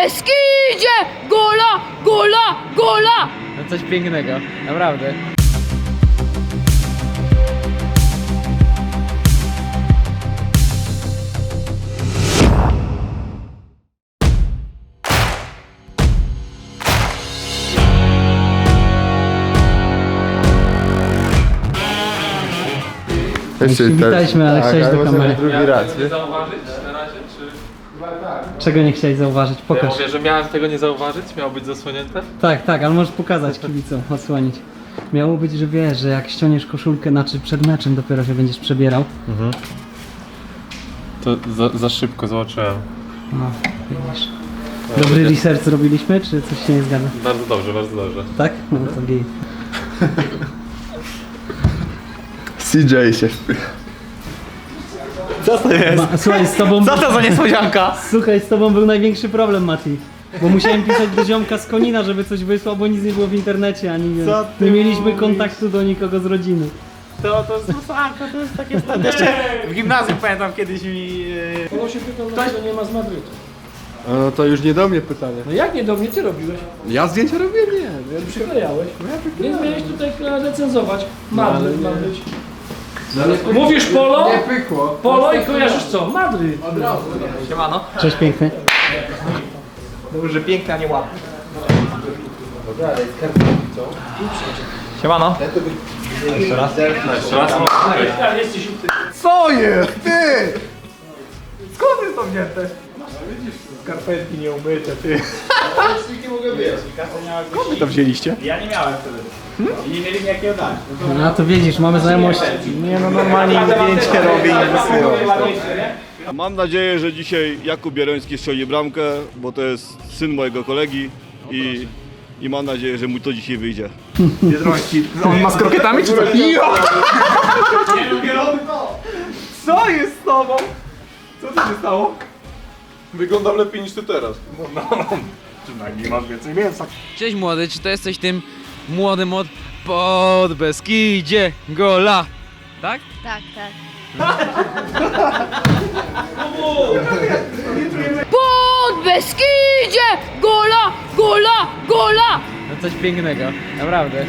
Beskidzie! Gola, gola, gola! No coś pięknego, naprawdę. Jeszcze Witaliśmy, ale chciałeś do kamery. drugi raz. Zauważyć czy... Czego nie chciałeś zauważyć? Ja Pokaż. mówię, że miałem tego nie zauważyć, miało być zasłonięte. Tak, tak, ale możesz pokazać kibicom, odsłonić. Miało być, że wiesz, że jak ściągniesz koszulkę, znaczy przed meczem dopiero się będziesz przebierał. To za, za szybko zobaczyłem. No, widzisz. Dobry research zrobiliśmy, czy coś się nie zgadza? Bardzo dobrze, bardzo dobrze. Tak? No to gej. CJ się wpycha. Ma, słuchaj, z tobą... Co to za niespodzianka? Słuchaj, z tobą był największy problem, Mati. Bo musiałem pisać do ziomka z Konina, żeby coś wysłał, bo nic nie było w internecie, ani nie, nie mieliśmy kontaktu do nikogo z rodziny. To, to jest masakra, to jest takie stare. Jeszcze w gimnazjum pamiętam kiedyś mi... Ono się pytał, dlaczego nie ma z Madrytu. No to już nie do mnie pytanie. No jak nie do mnie, ty robiłeś? Ja zdjęcia robię? Nie. Ja Przyklejałeś. Więc miałeś tutaj e, recenzować. Madryt ma być. Mówisz polo, Nie pykło. polo i kojarzysz co? Madryt. Siemano. Cześć piękny. Dobrze, piękna, nie ładna. Siemano. Jeszcze raz? U tych. Co jest? Ty! Skąd jest to wzięte? Skarpetki nieumyte, ty. Skąd wy to wzięliście? Ja nie miałem wtedy. I nie mieli mi jakiego dać. No to widzisz, mamy znajomości. Nie no, normalnie im zdjęcie robię i wysyłam. Mam nadzieję, że dzisiaj Jakub Bieroński strzeli bramkę, bo to jest syn mojego kolegi i, i mam nadzieję, że mu to dzisiaj wyjdzie. Biedroński. On ma z krokietami czy co? Jo! Co jest z tobą? Co tu się stało? Wyglądam lepiej niż ty teraz. Przynajmniej masz więcej mięsa. Cześć młody, czy to jesteś tym młodym od pod Beskidzie Gola? Tak? Tak, tak. Pod Beskidzie! Gola, gola, gola! No coś pięknego, naprawdę.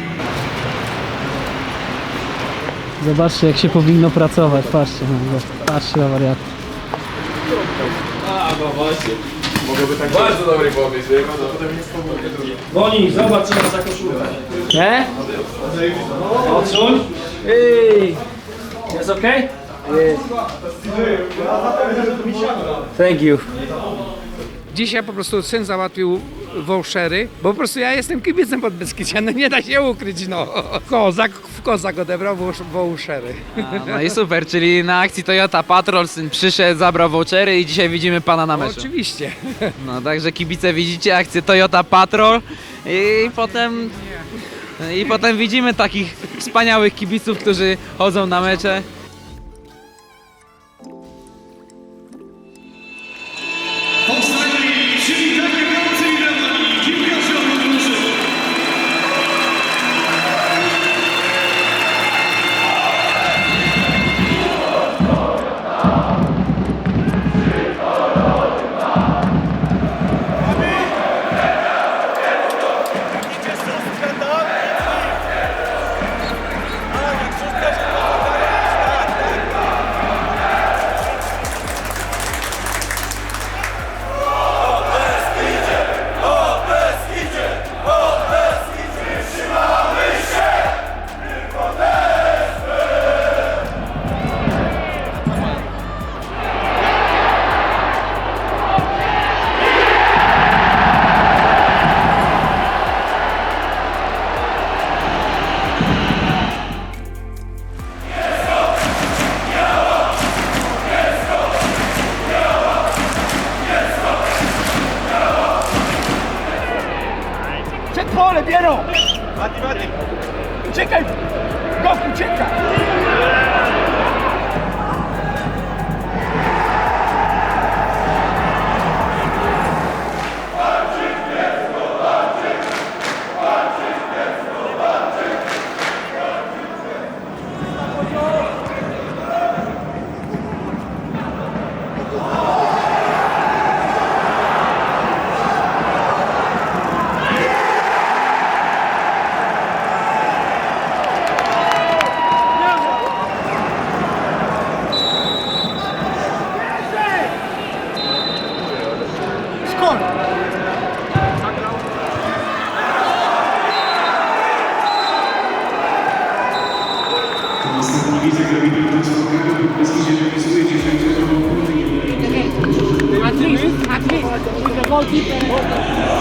Zobaczcie jak się powinno pracować, patrzcie na go. Patrzcie na wariat. Boni, zobacz co ma za koszulkę. Nie? Odsuń. Ej. Jest okej? Thank you. Dzisiaj po prostu syn załatwił vouchery, bo po prostu ja jestem kibicem pod Beskidzia, no nie da się ukryć, no. Kozak w kozak odebrał vouch- vouchery. No i super, czyli na akcji Toyota Patrol syn przyszedł, zabrał vouchery i dzisiaj widzimy pana na meczu. Oczywiście. No także kibice widzicie akcję Toyota Patrol i potem i potem widzimy takich wspaniałych kibiców, którzy chodzą na mecze. Mati, Mati. Uciekaj! Gok, uciekaj! goalkeeper.